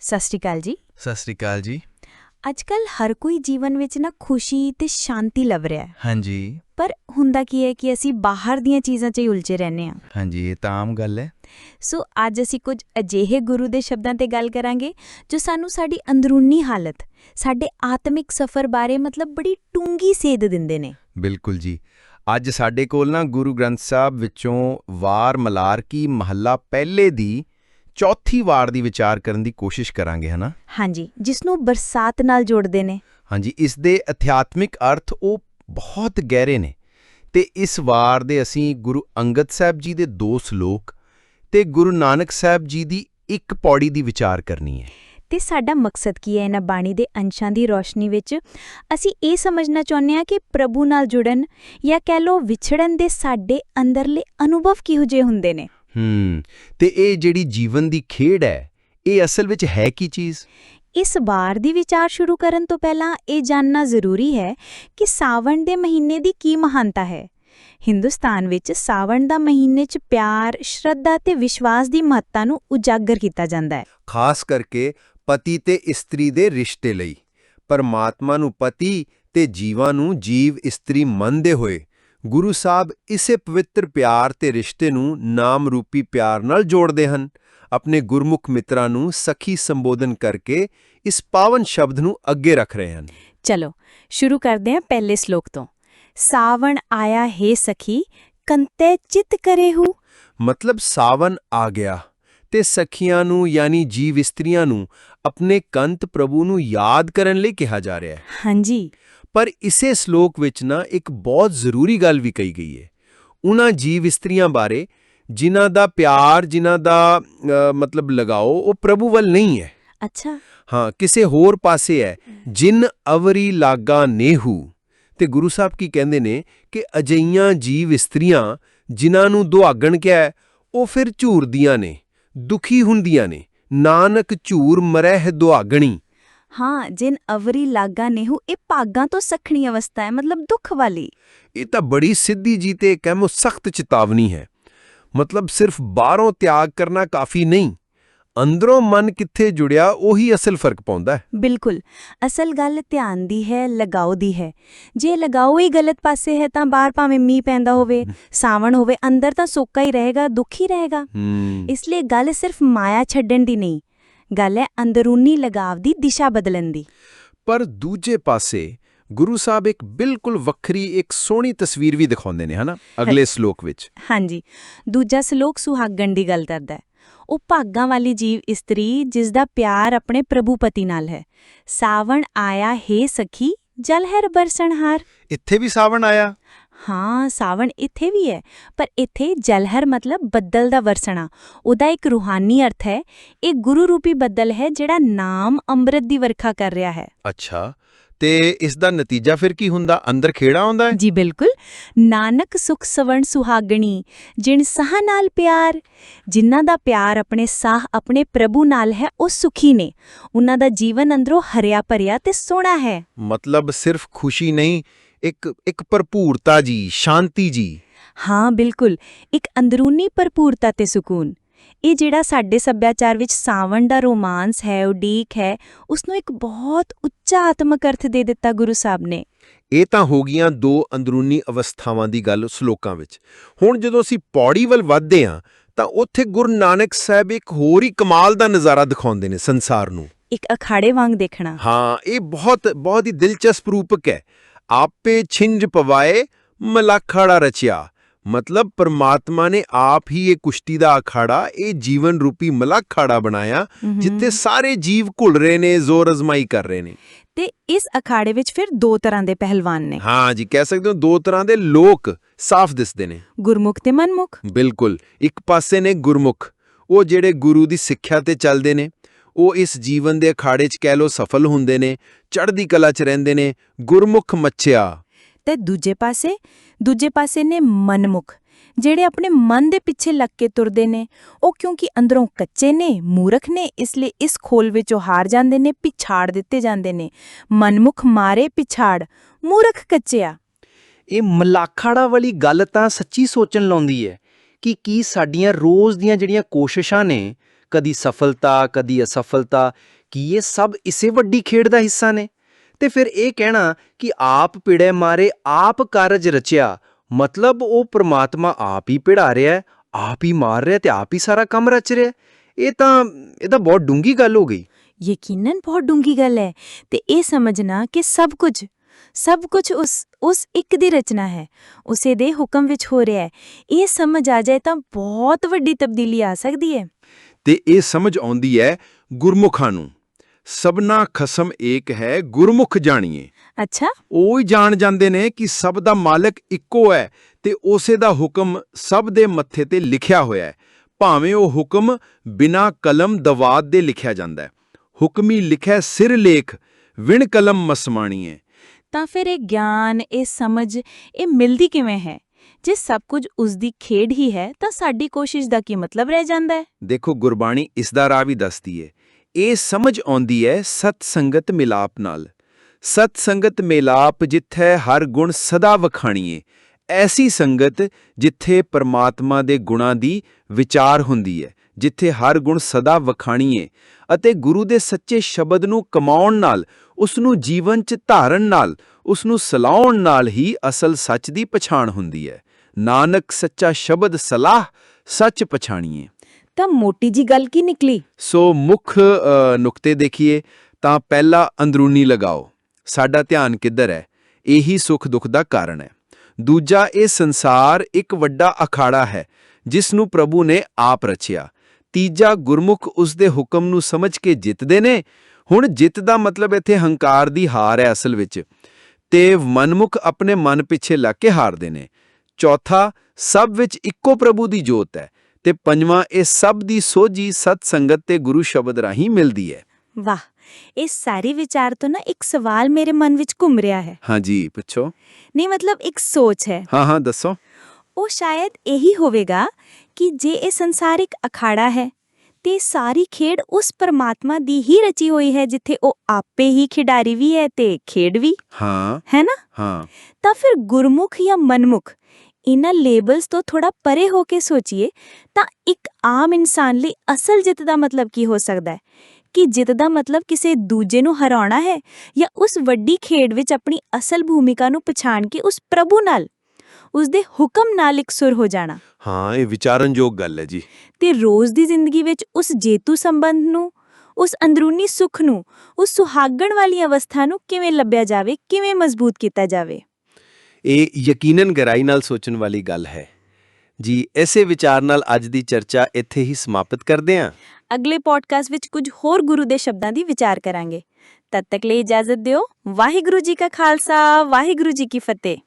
ਸਤਿ ਸ਼੍ਰੀ ਅਕਾਲ ਜੀ। ਸਤਿ ਸ੍ਰੀ ਅਕਾਲ ਜੀ। ਅੱਜਕੱਲ ਹਰ ਕੋਈ ਜੀਵਨ ਵਿੱਚ ਨਾ ਖੁਸ਼ੀ ਤੇ ਸ਼ਾਂਤੀ ਲੱਭ ਰਿਹਾ ਹੈ। ਹਾਂਜੀ। ਪਰ ਹੁੰਦਾ ਕੀ ਹੈ ਕਿ ਅਸੀਂ ਬਾਹਰ ਦੀਆਂ ਚੀਜ਼ਾਂ 'ਚ ਹੀ ਉਲਝੇ ਰਹਿੰਦੇ ਹਾਂ। ਹਾਂਜੀ ਇਹ ਤਾਂ ਆਮ ਗੱਲ ਹੈ। ਸੋ ਅੱਜ ਅਸੀਂ ਕੁਝ ਅਜਿਹੇ ਗੁਰੂ ਦੇ ਸ਼ਬਦਾਂ ਤੇ ਗੱਲ ਕਰਾਂਗੇ ਜੋ ਸਾਨੂੰ ਸਾਡੀ ਅੰਦਰੂਨੀ ਹਾਲਤ ਸਾਡੇ ਆਤਮਿਕ ਸਫ਼ਰ ਬਾਰੇ ਮਤਲਬ ਬੜੀ ਟੂੰਗੀ ਸੇਧ ਦਿੰਦੇ ਨੇ। ਬਿਲਕੁਲ ਜੀ। ਅੱਜ ਸਾਡੇ ਕੋਲ ਨਾ ਗੁਰੂ ਗ੍ਰੰਥ ਸਾਹਿਬ ਵਿੱਚੋਂ ਵਾਰ ਮਲਾਰ ਕੀ ਮਹੱਲਾ ਪਹਿਲੇ ਦੀ ਚੌਥੀ ਵਾਰ ਦੀ ਵਿਚਾਰ ਕਰਨ ਦੀ ਕੋਸ਼ਿਸ਼ ਕਰਾਂਗੇ ਹਨਾ? ਹਾਂਜੀ ਜਿਸ ਨੂੰ ਬਰਸਾਤ ਨਾਲ ਜੋੜਦੇ ਨੇ। ਹਾਂਜੀ ਇਸ ਦੇ ਅਧਿਆਤਮਿਕ ਅਰਥ ਉਹ ਬਹੁਤ ਗਹਿਰੇ ਨੇ। ਤੇ ਇਸ ਵਾਰ ਦੇ ਅਸੀਂ ਗੁਰੂ ਅੰਗਦ ਸਾਹਿਬ ਜੀ ਦੇ ਦੋ ਸ਼ਲੋਕ ਤੇ ਗੁਰੂ ਨਾਨਕ ਸਾਹਿਬ ਜੀ ਦੀ ਇੱਕ ਪੌੜੀ ਦੀ ਵਿਚਾਰ ਕਰਨੀ ਹੈ। ਤੇ ਸਾਡਾ ਮਕਸਦ ਕੀ ਹੈ ਇਹਨਾਂ ਬਾਣੀ ਦੇ ਅੰਸ਼ਾਂ ਦੀ ਰੋਸ਼ਨੀ ਵਿੱਚ? ਅਸੀਂ ਇਹ ਸਮਝਣਾ ਚਾਹੁੰਦੇ ਹਾਂ ਕਿ ਪ੍ਰਭੂ ਨਾਲ ਜੁੜਨ ਜਾਂ ਕਹਿ ਲਓ ਵਿਛੜਨ ਦੇ ਸਾਡੇ ਅੰਦਰਲੇ ਅਨੁਭਵ ਕਿਹੋ ਜਿਹੇ ਹੁੰਦੇ ਨੇ? ਹੂੰ ਤੇ ਇਹ ਜਿਹੜੀ ਜੀਵਨ ਦੀ ਖੇਡ ਹੈ ਇਹ ਅਸਲ ਵਿੱਚ ਹੈ ਕੀ ਚੀਜ਼? ਇਸ ਵਾਰ ਦੀ ਵਿਚਾਰ ਸ਼ੁਰੂ ਕਰਨ ਤੋਂ ਪਹਿਲਾਂ ਇਹ ਜਾਣਨਾ ਜ਼ਰੂਰੀ ਹੈ ਕਿ ਸਾਵਣ ਦੇ ਮਹੀਨੇ ਦੀ ਕੀ ਮਹਾਨਤਾ ਹੈ। ਹਿੰਦੁਸਤਾਨ ਵਿੱਚ ਸਾਵਣ ਦਾ ਮਹੀਨੇ 'ਚ ਪਿਆਰ ਸ਼ਰਧਾ ਤੇ ਵਿਸ਼ਵਾਸ ਦੀ ਮਹੱਤਤਾ ਨੂੰ ਉਜਾਗਰ ਕੀਤਾ ਜਾਂਦਾ ਹੈ। ਖਾਸ ਕਰਕੇ ਪਤੀ ਤੇ ਇਸਤਰੀ ਦੇ ਰਿਸ਼ਤੇ ਲਈ। ਪਰਮਾਤਮਾ ਨੂੰ ਪਤੀ ਤੇ ਜੀਵਾਂ ਨੂੰ ਜੀਵ ਇਸਤਰੀ ਮੰਨਦੇ ਹੋਏ ਗੁਰੂ ਸਾਹਿਬ ਇਸੇ ਪਵਿੱਤਰ ਪਿਆਰ ਤੇ ਰਿਸ਼ਤੇ ਨੂੰ ਨਾਮ ਰੂਪੀ ਪਿਆਰ ਨਾਲ ਜੋੜਦੇ ਹਨ। ਆਪਣੇ ਗੁਰਮੁਖ ਮਿੱਤਰਾਂ ਨੂੰ ਸਖੀ ਸੰਬੋਧਨ ਕਰਕੇ ਇਸ ਪਾਵਨ ਸ਼ਬਦ ਨੂੰ ਅੱਗੇ ਰੱਖ ਰਹੇ ਹਨ। ਚਲੋ ਸ਼ੁਰੂ ਕਰਦੇ ਹਾਂ ਪਹਿਲੇ ਸ਼ਲੋਕ ਤੋਂ। ਸਾਵਣ ਆਇਆ ਹੈ ਸਖੀ ਕੰਤੇ ਚਿਤ ਕਰੇਹੂ? ਮਤਲਬ ਸਾਵਨ ਆ ਗਿਆ ਤੇ ਸਖੀਆਂ ਨੂੰ ਯਾਨੀ ਜੀਵ ਇਸਤਰੀਆਂ ਨੂੰ ਆਪਣੇ ਕੰਤ ਪ੍ਰਭੂ ਨੂੰ ਯਾਦ ਕਰਨ ਲਈ ਕਿਹਾ ਜਾ ਰਿਹਾ ਹੈ। ਹਾਂਜੀ। ਪਰ ਇਸੇ ਸ਼ਲੋਕ ਵਿੱਚ ਨਾ ਇੱਕ ਬਹੁਤ ਜ਼ਰੂਰੀ ਗੱਲ ਵੀ ਕਹੀ ਗਈ ਹੈ ਉਹਨਾਂ ਜੀਵ ਇਸਤਰੀਆਂ ਬਾਰੇ ਜਿਨ੍ਹਾਂ ਦਾ ਪਿਆਰ ਜਿਨ੍ਹਾਂ ਦਾ ਮਤਲਬ ਲਗਾਓ ਉਹ ਪ੍ਰਭੂ ਵੱਲ ਨਹੀਂ ਹੈ। ਅੱਛਾ। ਹਾਂ ਕਿਸੇ ਹੋਰ ਪਾਸੇ ਹੈ। ਜਿਨ ਅਵਰੀ ਲਾਗਾ ਨੇਹੂ। ਤੇ ਗੁਰੂ ਸਾਹਿਬ ਕੀ ਕਹਿੰਦੇ ਨੇ ਕਿ ਅਜਈਆਂ ਜੀਵ ਇਸਤਰੀਆਂ ਜਿਨ੍ਹਾਂ ਨੂੰ ਦੁਆਗਣ ਕਿਹਾ ਉਹ ਫਿਰ ਝੂਰਦੀਆਂ ਨੇ ਦੁਖੀ ਹੁੰਦੀਆਂ ਨੇ। ਨਾਨਕ ਝੂਰ ਮਰਹਿ ਦੁਆਗਣੀ ਹਾਂ ਜਿਨ ਅਵਰੀ ਲਾਗਾ ਨੇਹੂ ਇਹ ਭਾਗਾਂ ਤੋਂ ਸਖਣੀ ਅਵਸਥਾ ਹੈ ਮਤਲਬ ਦੁੱਖ ਵਾਲੀ। ਇਹ ਤਾਂ ਬੜੀ ਸਿੱਧੀ ਜੀ ਤੇ ਕਹਿਮੋ ਸਖਤ ਚੇਤਾਵਨੀ ਹੈ। ਮਤਲਬ ਸਿਰਫ ਬਾਹਰੋਂ ਤਿਆਗ ਕਰਨਾ ਕਾਫੀ ਨਹੀਂ ਅੰਦਰੋਂ ਮਨ ਕਿੱਥੇ ਜੁੜਿਆ ਉਹੀ ਅਸਲ ਫ਼ਰਕ ਪਾਉਂਦਾ ਹੈ। ਬਿਲਕੁਲ ਅਸਲ ਗੱਲ ਧਿਆਨ ਦੀ ਹੈ ਲਗਾਓ ਦੀ ਹੈ। ਜੇ ਲਗਾਓ ਹੀ ਗਲਤ ਪਾਸੇ ਹੈ ਤਾਂ ਬਾਹਰ ਭਾਵੇਂ ਮੀਂਹ ਪੈਂਦਾ ਹੋਵੇ ਸਾਵਣ ਹੋਵੇ ਅੰਦਰ ਤਾਂ ਸੋਕਾ ਹੀ ਰਹੇਗਾ ਦੁੱਖ ਹੀ ਰਹੇਗਾ। ਇਸ ਲਈ ਗੱਲ ਸਿਰਫ ਮਾਇਆ ਛੱਡਣ ਦੀ ਨਹੀਂ ਗੱਲ ਹੈ ਅੰਦਰੂਨੀ ਲਗਾਵ ਦੀ ਦਿਸ਼ਾ ਬਦਲਣ ਦੀ। ਪਰ ਦੂਜੇ ਪਾਸੇ ਗੁਰੂ ਸਾਹਿਬ ਇੱਕ ਬਿਲਕੁਲ ਵੱਖਰੀ ਇੱਕ ਸੋਹਣੀ ਤਸਵੀਰ ਵੀ ਦਿਖਾਉਂਦੇ ਨੇ ਹਨਾ? ਅਗਲੇ ਸ਼ਲੋਕ ਵਿੱਚ। ਹਾਂਜੀ। ਦੂਜਾ ਸ਼ਲੋਕ ਸੁਹਾਗਣ ਦੀ ਗੱਲ ਕਰਦਾ ਹੈ। ਉਹ ਭਾਗਾਂ ਵਾਲੀ ਜੀਵ ਇਸਤਰੀ ਜਿਸ ਦਾ ਪਿਆਰ ਆਪਣੇ ਪ੍ਰਭੂ ਪਤੀ ਨਾਲ ਹੈ। ਸਾਵਣ ਆਇਆ ਹੈ ਸਖੀ ਜਲਹਰ ਬਰਸਣਹਾਰ ਇੱਥੇ ਵੀ ਸਾਵਣ ਆਇਆ? ਹਾਂ ਸਾਵਣ ਇੱਥੇ ਵੀ ਹੈ ਪਰ ਇੱਥੇ ਜਲਹਰ ਮਤਲਬ ਬੱਦਲ ਦਾ ਵਰਸਣਾ ਉਹਦਾ ਇੱਕ ਰੂਹਾਨੀ ਅਰਥ ਹੈ ਇਹ ਗੁਰੂ ਰੂਪੀ ਬੱਦਲ ਹੈ ਜਿਹੜਾ ਨਾਮ ਅੰਮ੍ਰਿਤ ਦੀ ਵਰਖਾ ਕਰ ਰਿਹਾ ਹੈ। ਅੱਛਾ ਤੇ ਇਸ ਦਾ ਨਤੀਜਾ ਫਿਰ ਕੀ ਹੁੰਦਾ? ਅੰਦਰ ਖੇੜਾ ਆਉਂਦਾ ਹੈ? ਜੀ ਬਿਲਕੁਲ ਨਾਨਕ ਸੁਖ ਸਵਣ ਸੁਹਾਗਣੀ ਜਿਨ ਸਾਹ ਨਾਲ ਪਿਆਰ ਜਿਨ੍ਹਾਂ ਦਾ ਪਿਆਰ ਆਪਣੇ ਸਾਹ ਆਪਣੇ ਪ੍ਰਭੂ ਨਾਲ ਹੈ ਉਹ ਸੁਖੀ ਨੇ ਉਹਨਾਂ ਦਾ ਜੀਵਨ ਅੰਦਰੋਂ ਹਰਿਆ ਭਰਿਆ ਤੇ ਸੋਹਣਾ ਹੈ। ਮਤਲਬ ਸਿਰਫ ਖੁਸ਼ੀ ਨਹੀਂ ਇੱਕ ਇੱਕ ਭਰਪੂਰਤਾ ਜੀ ਸ਼ਾਂਤੀ ਜੀ। ਹਾਂ ਬਿਲਕੁਲ। ਇੱਕ ਅੰਦਰੂਨੀ ਭਰਪੂਰਤਾ ਤੇ ਸਕੂਨ। ਇਹ ਜਿਹੜਾ ਸਾਡੇ ਸੱਭਿਆਚਾਰ ਵਿੱਚ ਸਾਵਣ ਦਾ ਰੋਮਾਂਸ ਹੈ ਉਡੀਕ ਹੈ ਉਸ ਨੂੰ ਇੱਕ ਬਹੁਤ ਉੱਚਾ ਆਤਮਕ ਅਰਥ ਦੇ ਦਿੱਤਾ ਗੁਰੂ ਸਾਹਿਬ ਨੇ। ਇਹ ਤਾਂ ਹੋ ਗਈਆਂ ਦੋ ਅੰਦਰੂਨੀ ਅਵਸਥਾਵਾਂ ਦੀ ਗੱਲ ਸ਼ਲੋਕਾਂ ਵਿੱਚ। ਹੁਣ ਜਦੋਂ ਅਸੀਂ ਪੌੜੀ ਵੱਲ ਵੱਧਦੇ ਹਾਂ ਤਾਂ ਉੱਥੇ ਗੁਰੂ ਨਾਨਕ ਸਾਹਿਬ ਇੱਕ ਹੋਰ ਹੀ ਕਮਾਲ ਦਾ ਨਜ਼ਾਰਾ ਦਿਖਾਉਂਦੇ ਨੇ ਸੰਸਾਰ ਨੂੰ। ਇੱਕ ਅਖਾੜੇ ਵਾਂਗ ਦੇਖਣਾ। ਹਾਂ ਇਹ ਬਹੁਤ ਬਹੁਤ ਹੀ ਦਿਲਚਸਪ ਰੂਪਕ ਹੈ। ਆਪੇ ਛਿੰਝ ਪਵਾਏ ਮਲਾਖੜਾ ਰਚਿਆ। ਮਤਲਬ ਪਰਮਾਤਮਾ ਨੇ ਆਪ ਹੀ ਇਹ ਕੁਸ਼ਤੀ ਦਾ ਅਖਾੜਾ ਇਹ ਜੀਵਨ ਰੂਪੀ ਮਲਾਖੜਾ ਬਣਾਇਆ ਜਿੱਥੇ ਸਾਰੇ ਜੀਵ ਘੁਲ ਰਹੇ ਨੇ ਜ਼ੋਰ ਅਜ਼ਮਾਈ ਕਰ ਰਹੇ ਨੇ। ਤੇ ਇਸ ਅਖਾੜੇ ਵਿੱਚ ਫਿਰ ਦੋ ਤਰ੍ਹਾਂ ਦੇ ਪਹਿਲਵਾਨ ਨੇ। ਹਾਂ ਜੀ ਕਹਿ ਸਕਦੇ ਹੋ ਦੋ ਤਰ੍ਹਾਂ ਦੇ ਲੋਕ ਸਾਫ਼ ਦਿਸਦੇ ਨੇ। ਗੁਰਮੁਖ ਤੇ ਮਨਮੁਖ। ਬਿਲਕੁਲ ਇੱਕ ਪਾਸੇ ਨੇ ਗੁਰਮੁਖ ਉਹ ਜਿਹੜੇ ਗੁਰੂ ਦੀ ਸਿੱਖਿਆ ਤੇ ਚੱਲਦੇ ਨੇ ਉਹ ਇਸ ਜੀਵਨ ਦੇ ਅਖਾੜੇ 'ਚ ਕਹਿ ਲੋ ਸਫਲ ਹੁੰਦੇ ਨੇ ਚੜ੍ਹਦੀ ਕਲਾ 'ਚ ਰਹਿੰਦੇ ਨੇ ਗੁਰਮੁਖ ਮੱਛਿਆ। ਤੇ ਦੂਜੇ ਪਾਸੇ ਦੂਜੇ ਪਾਸੇ ਨੇ ਮਨਮੁਖ ਜਿਹੜੇ ਆਪਣੇ ਮਨ ਦੇ ਪਿੱਛੇ ਲੱਗ ਕੇ ਤੁਰਦੇ ਨੇ। ਉਹ ਕਿਉਂਕਿ ਅੰਦਰੋਂ ਕੱਚੇ ਨੇ ਮੂਰਖ ਨੇ ਇਸ ਲਈ ਇਸ ਖੋਲ ਵਿੱਚੋਂ ਹਾਰ ਜਾਂਦੇ ਨੇ ਪਿਛਾੜ ਦਿੱਤੇ ਜਾਂਦੇ ਨੇ। ਮਨਮੁਖ ਮਾਰੇ ਪਿਛਾੜ ਮੂਰਖ ਕੱਚਿਆ। ਇਹ ਮਲਾਖੜਾ ਵਾਲੀ ਗੱਲ ਤਾਂ ਸੱਚੀ ਸੋਚਣ ਲਾਉਂਦੀ ਹੈ ਕਿ ਕੀ ਸਾਡੀਆਂ ਰੋਜ਼ ਦੀਆਂ ਜਿਹੜੀਆਂ ਕੋਸ਼ਿਸ਼ਾਂ ਨੇ ਕਦੀ ਸਫਲਤਾ, ਕਦੀ ਅਸਫਲਤਾ, ਕੀ ਇਹ ਸਭ ਇਸੇ ਵੱਡੀ ਖੇਡ ਦਾ ਹਿੱਸਾ ਨੇ? ਤੇ ਫਿਰ ਇਹ ਕਹਿਣਾ ਕਿ ਆਪ ਪਿੜੇ ਮਾਰੇ, ਆਪ ਕਾਰਜ ਰਚਿਆ, ਮਤਲਬ ਉਹ ਪ੍ਰਮਾਤਮਾ ਆਪ ਹੀ ਪਿੜਾ ਰਿਹਾ ਆਪ ਹੀ ਮਾਰ ਰਿਹਾ ਤੇ ਆਪ ਹੀ ਸਾਰਾ ਕੰਮ ਰਚ ਰਿਹਾ ਇਹ ਤਾਂ ਇਹ ਤਾਂ ਬਹੁਤ ਡੂੰਗੀ ਗੱਲ ਹੋ ਗਈ। ਯਕੀਨਨ ਬਹੁਤ ਡੂੰਗੀ ਗੱਲ ਹੈ ਤੇ ਇਹ ਸਮਝਣਾ ਕਿ ਸਭ ਕੁਝ ਸਭ ਕੁਝ ਉਸ ਉਸ ਇੱਕ ਦੀ ਰਚਨਾ ਹੈ, ਉਸੇ ਦੇ ਹੁਕਮ ਵਿੱਚ ਹੋ ਰਿਹਾ ਹੈ। ਇਹ ਸਮਝ ਆ ਜਾਏ ਤਾਂ ਬਹੁਤ ਵੱਡੀ ਤਬਦੀਲੀ ਆ ਸਕਦੀ ਹੈ। ਤੇ ਇਹ ਸਮਝ ਆਉਂਦੀ ਹੈ ਗੁਰਮੁਖਾਂ ਨੂੰ। ਸਭਨਾ ਖਸਮ ਏਕ ਹੈ ਗੁਰਮੁਖ ਜਾਣੀਏ। ਅੱਛਾ। ਉਹ ਹੀ ਜਾਣ ਜਾਂਦੇ ਨੇ ਕਿ ਸਭ ਦਾ ਮਾਲਕ ਇੱਕੋ ਹੈ ਤੇ ਉਸੇ ਦਾ ਹੁਕਮ ਸਭ ਦੇ ਮੱਥੇ ਤੇ ਲਿਖਿਆ ਹੋਇਆ ਹੈ। ਭਾਵੇਂ ਉਹ ਹੁਕਮ ਬਿਨਾ ਕਲਮ ਦਵਾਤ ਦੇ ਲਿਖਿਆ ਜਾਂਦਾ ਹੈ। ਹੁਕਮੀ ਲਿਖੈ ਸਿਰ ਲੇਖ ਵਿਣ ਕਲਮ ਮਸਮਾਣੀਏ ਤਾਂ ਫਿਰ ਇਹ ਗਿਆਨ ਇਹ ਸਮਝ ਇਹ ਮਿਲਦੀ ਕਿਵੇਂ ਹੈ? ਜੇ ਸਭ ਕੁਝ ਉਸ ਦੀ ਖੇਡ ਹੀ ਹੈ, ਤਾਂ ਸਾਡੀ ਕੋਸ਼ਿਸ਼ ਦਾ ਕੀ ਮਤਲਬ ਰਹਿ ਜਾਂਦਾ ਹੈ? ਦੇਖੋ ਗੁਰਬਾਣੀ ਇਸ ਦਾ ਰਾਹ ਵੀ ਦੱਸਦੀ ਹੈ। ਇਹ ਸਮਝ ਆਉਂਦੀ ਹੈ ਸਤ ਸੰਗਤ ਮਿਲਾਪ ਨਾਲ। ਸਤ ਸੰਗਤ ਮਿਲਾਪ ਜਿੱਥੇ ਹਰ ਗੁਣ ਸਦਾ ਵਖਾਣੀਏ, ਐਸੀ ਸੰਗਤ ਜਿੱਥੇ ਪਰਮਾਤਮਾ ਦੇ ਗੁਣਾਂ ਦੀ ਵਿਚਾਰ ਹੁੰਦੀ ਹੈ, ਜਿੱਥੇ ਹਰ ਗੁਣ ਸਦਾ ਵਖਾਣੀਏ ਅਤੇ ਗੁਰੂ ਦੇ ਸੱਚੇ ਸ਼ਬਦ ਨੂੰ ਕਮਾਉਣ ਨਾਲ ਉਸ ਨੂੰ ਜੀਵਨ 'ਚ ਧਾਰਨ ਨਾਲ ਉਸ ਨੂੰ ਸਲਾਉਣ ਨਾਲ ਹੀ ਅਸਲ ਸੱਚ ਦੀ ਪਛਾਣ ਹੁੰਦੀ ਹੈ। ਨਾਨਕ ਸੱਚਾ ਸ਼ਬਦ ਸਲਾਹ ਸੱਚ ਪਛਾਣੀਏ। ਤਾਂ ਮੋਟੀ ਜੀ ਗੱਲ ਕੀ ਨਿਕਲੀ? ਸੋ ਮੁੱਖ ਨੁਕਤੇ ਦੇਖੀਏ ਤਾਂ ਪਹਿਲਾ ਅੰਦਰੂਨੀ ਲਗਾਓ। ਸਾਡਾ ਧਿਆਨ ਕਿੱਧਰ ਹੈ? ਇਹੀ ਸੁੱਖ ਦੁੱਖ ਦਾ ਕਾਰਨ ਹੈ। ਦੂਜਾ ਇਹ ਸੰਸਾਰ ਇੱਕ ਵੱਡਾ ਅਖਾੜਾ ਹੈ ਜਿਸ ਨੂੰ ਪ੍ਰਭੂ ਨੇ ਆਪ ਰਚਿਆ। ਤੀਜਾ ਗੁਰਮੁਖ ਉਸ ਦੇ ਹੁਕਮ ਨੂੰ ਸਮਝ ਕੇ ਜਿੱਤਦੇ ਨੇ। ਹੁਣ ਜਿੱਤ ਦਾ ਮਤਲਬ ਇੱਥੇ ਹੰਕਾਰ ਦੀ ਹਾਰ ਹੈ ਅਸਲ ਵਿੱਚ। ਤੇ ਮਨਮੁਖ ਆਪਣੇ ਮਨ ਪਿੱਛੇ ਲੱਗ ਕੇ ਹਾਰਦੇ ਨੇ। ਚੌਥਾ ਸਭ ਵਿੱਚ ਇੱਕੋ ਪ੍ਰਭੂ ਦੀ ਜੋਤ ਹੈ ਤੇ ਪੰਜਵਾਂ ਇਹ ਸਭ ਦੀ ਸੋਝੀ ਸਤ ਸੰਗਤ ਤੇ ਗੁਰੂ ਸ਼ਬਦ ਰਾਹੀਂ ਮਿਲਦੀ ਹੈ। ਵਾਹ ਇਹ ਸਾਰੇ ਵਿਚਾਰ ਤੋਂ ਨਾ ਇੱਕ ਸਵਾਲ ਮੇਰੇ ਮਨ ਵਿੱਚ ਘੁੰਮ ਰਿਹਾ ਹੈ। ਹਾਂਜੀ ਪੁੱਛੋ। ਨਹੀਂ ਮਤਲਬ ਇੱਕ ਸੋਚ ਹੈ। ਹਾਂ ਹਾਂ ਦੱਸੋ। ਉਹ ਸ਼ਾਇਦ ਇਹੀ ਹੋਵੇਗਾ ਕਿ ਜੇ ਇਹ ਸੰਸਾਰ ਇੱਕ ਅਖਾੜਾ ਹੈ ਤੇ ਸਾਰੀ ਖੇਡ ਉਸ ਪਰਮਾਤਮਾ ਦੀ ਹੀ ਰਚੀ ਹੋਈ ਹੈ ਜਿੱਥੇ ਉਹ ਆਪੇ ਹੀ ਖਿਡਾਰੀ ਵੀ ਹੈ ਤੇ ਖੇਡ ਵੀ। ਹਾਂ। ਹੈ ਨਾ? ਹਾਂ। ਤਾਂ ਫਿਰ ਗੁਰਮੁਖ ਜਾਂ ਮਨਮੁਖ ਇਹਨਾਂ ਲੇਬਲਸ ਤੋਂ ਥੋੜਾ ਪਰੇ ਹੋ ਕੇ ਸੋਚੀਏ ਤਾਂ ਇੱਕ ਆਮ ਇਨਸਾਨ ਲਈ ਅਸਲ ਜਿੱਤ ਦਾ ਮਤਲਬ ਕੀ ਹੋ ਸਕਦਾ ਹੈ? ਕਿ ਜਿੱਤ ਦਾ ਮਤਲਬ ਕਿਸੇ ਦੂਜੇ ਨੂੰ ਹਰਾਉਣਾ ਹੈ ਜਾਂ ਉਸ ਵੱਡੀ ਖੇਡ ਵਿੱਚ ਆਪਣੀ ਅਸਲ ਭੂਮਿਕਾ ਨੂੰ ਪਛਾਣ ਕੇ ਉਸ ਪ੍ਰਭੂ ਨਾਲ? ਉਸ ਦੇ ਹੁਕਮ ਨਾਲ ਇਕਸੁਰ ਹੋ ਜਾਣਾ। ਹਾਂ ਇਹ ਵਿਚਾਰਨਯੋਗ ਗੱਲ ਹੈ ਜੀ। ਤੇ ਰੋਜ਼ ਦੀ ਜ਼ਿੰਦਗੀ ਵਿੱਚ ਉਸ ਜੇਤੂ ਸੰਬੰਧ ਨੂੰ ਉਸ ਅੰਦਰੂਨੀ ਸੁੱਖ ਨੂੰ ਉਸ ਸੁਹਾਗਣ ਵਾਲੀ ਅਵਸਥਾ ਨੂੰ ਕਿਵੇਂ ਲੱਭਿਆ ਜਾਵੇ ਕਿਵੇਂ ਮਜ਼ਬੂਤ ਕੀਤਾ ਜਾਵੇ? ਇਹ ਯਕੀਨਨ ਗਹਿਰਾਈ ਨਾਲ ਸੋਚਣ ਵਾਲੀ ਗੱਲ ਹੈ। ਜੀ ਐਸੇ ਵਿਚਾਰ ਨਾਲ ਅੱਜ ਦੀ ਚਰਚਾ ਇੱਥੇ ਹੀ ਸਮਾਪਤ ਕਰਦੇ ਹਾਂ। ਅਗਲੇ ਪੋਡਕਾਸਟ ਵਿੱਚ ਕੁਝ ਹੋਰ ਗੁਰੂ ਦੇ ਸ਼ਬਦਾਂ ਦੀ ਵਿਚਾਰ ਕਰਾਂਗੇ। ਤਦ ਤੱਕ ਲਈ ਇਜਾਜ਼ਤ ਦਿਓ। ਵਾਹਿਗੁਰੂ ਜੀ ਕਾ ਖਾਲਸਾ, ਵਾਹਿਗੁਰੂ ਜੀ ਕੀ ਫਤਿਹ।